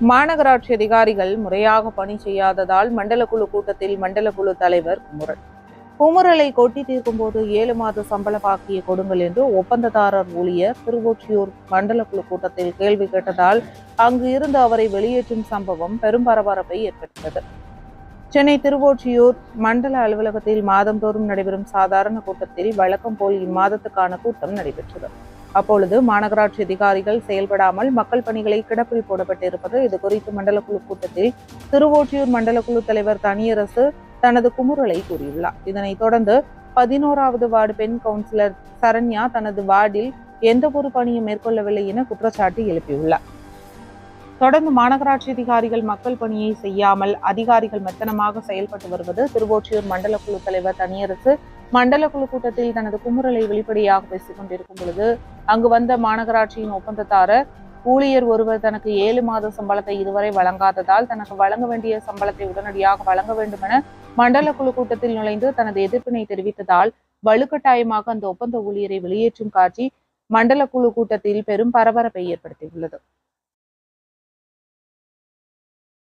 மாநகராட்சி அதிகாரிகள் முறையாக பணி செய்யாததால் மண்டல குழு கூட்டத்தில் மண்டல குழு தலைவர் குமுறல். குமுறலை கொட்டி தீர்க்கும் போது ஏழு மாத சம்பள பாக்கியை கொடுங்கள் என்று ஒப்பந்ததாரர் ஊழியர் திருவொற்றியூர் மண்டல குழு கூட்டத்தில் கேள்வி கேட்டதால் அங்கு இருந்து அவரை வெளியேற்றும் சம்பவம் பெரும் பரபரப்பை ஏற்படுத்தியது. சென்னை திருவொற்றியூர் மண்டல அலுவலகத்தில் மாதந்தோறும் நடைபெறும் சாதாரண கூட்டத்தில் வழக்கம் போல் இம்மாதத்துக்கான கூட்டம் நடைபெற்றது. அப்பொழுது மாநகராட்சி அதிகாரிகள் செயல்படாமல் மக்கள் பணிகளை கிடப்பில் போடப்பட்டிருப்பது. இது குறித்து மண்டல குழு கூட்டத்தில் திருவொற்றியூர் மண்டல குழு தலைவர் தனியரசு தனது குமுறலை கூறியுள்ளார். இதனைத் தொடர்ந்து பதினோராவது வார்டு பெண் கவுன்சிலர் சரண்யா தனது வார்டில் எந்த ஒரு பணியும் மேற்கொள்ளவில்லை என குற்றச்சாட்டு எழுப்பியுள்ளார். தொடர்ந்து மாநகராட்சி அதிகாரிகள் மக்கள் பணியை செய்யாமல் அதிகாரிகள் மெத்தனமாக செயல்பட்டு வருவது திருவொற்றியூர் மண்டல குழு தலைவர் தனியரசு மண்டல குழு கூட்டத்தில் தனது குமுறலை வெளிப்படையாக பேசிக் கொண்டிருக்கும் பொழுது அங்கு வந்த மாநகராட்சியின் ஒப்பந்ததாரர் ஊழியர் ஒருவர் தனக்கு ஏழு மாத சம்பளத்தை இதுவரை வழங்காததால் தனக்கு வழங்க வேண்டிய சம்பளத்தை உடனடியாக வழங்க வேண்டும் என மண்டல குழு கூட்டத்தில் நுழைந்து தனது எதிர்ப்பினை தெரிவித்ததால் வலுக்கட்டாயமாக அந்த ஒப்பந்த ஊழியரை வெளியேற்றும் காட்சி மண்டல குழு கூட்டத்தில் பெரும் பரபரப்பை ஏற்படுத்தியுள்ளது.